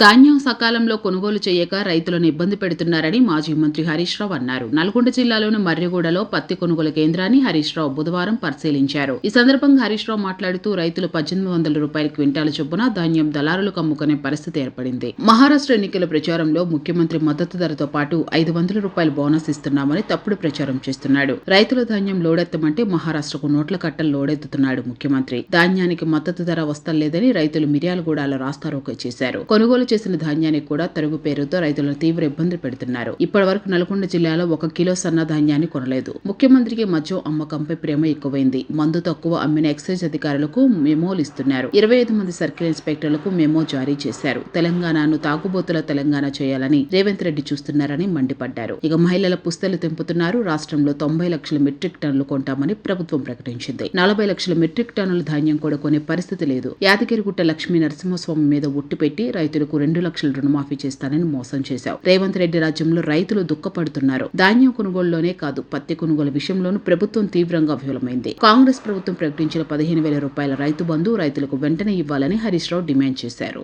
ధాన్యం సకాలంలో కొనుగోలు చేయక రైతులను ఇబ్బంది పెడుతున్నారని మాజీ మంత్రి హరీష్ రావు అన్నారు. నల్గొండ జిల్లాలోని మర్రిగూడలో పత్తి కొనుగోలు కేంద్రాన్ని హరీష్ రావు బుధవారం పరిశీలించారు. ఈ సందర్భంగా హరీష్ రావు మాట్లాడుతూ రైతులు పద్దెనిమిది వందల రూపాయల క్వింటాల చొప్పున ధాన్యం దళారులకు అమ్ముకునే పరిస్థితి ఏర్పడింది. మహారాష్ట్ర ఎన్నికల ప్రచారంలో ముఖ్యమంత్రి మద్దతు ధరతో పాటు ఐదు వందల రూపాయల బోనస్ ఇస్తున్నామని తప్పుడు ప్రచారం చేస్తున్నాడు. రైతుల ధాన్యం లోడెత్తమంటే మహారాష్ట్రకు నోట్ల కట్టలు లోడెత్తుతున్నాడు ముఖ్యమంత్రి. ధాన్యానికి మద్దతు ధర వస్తలేదని రైతులు మిర్యాలగూడలో రాస్తారోకో చేశారు. కొనుగోలు చేసిన ధాన్యానికి కూడా తరుగు పేరుతో రైతులను తీవ్ర ఇబ్బందులు పెడుతున్నారు. ఇప్పటి వరకు నల్గొండ జిల్లాలో ఒక కిలో సన్న ధాన్యాన్ని కొనలేదు. ముఖ్యమంత్రికి మద్యం అమ్మకంపై ప్రేమ ఎక్కువైంది. మందు తక్కువ అమ్మిన ఎక్సైజ్ అధికారులకు మెమోలు ఇస్తున్నారు. ఇరవై ఐదు మంది సర్కిల్ ఇన్స్పెక్టర్లకు మెమో జారీ చేశారు. తెలంగాణను తాగుబోతుల తెలంగాణ చేయాలని రేవంత్ రెడ్డి చూస్తున్నారని మండిపడ్డారు. ఇక మహిళల పుస్తలు తెంపుతున్నారు. రాష్ట్రంలో తొంభై లక్షల మెట్రిక్ టన్నులు కొంటామని ప్రభుత్వం ప్రకటించింది. నలభై లక్షల మెట్రిక్ టన్నుల ధాన్యం కూడా కొనే పరిస్థితి లేదు. యాదగిరిగుట్ట లక్ష్మీ నరసింహస్వామి మీద ఒట్టు పెట్టి రైతులకు రెండు లక్షల రుణమాఫీ చేస్తానని మోసం చేశావు. రేవంత్ రెడ్డి రాజ్యంలో రైతులు దుఃఖపడుతున్నారు. ధాన్యం కొనుగోలులోనే కాదు పత్తి కొనుగోలు విషయంలోనూ ప్రభుత్వం తీవ్రంగా విఫలమైంది. కాంగ్రెస్ ప్రభుత్వం ప్రకటించిన పదిహేను వేల రూపాయల రైతు బంధు రైతులకు వెంటనే ఇవ్వాలని హరీష్ రావు డిమాండ్ చేశారు.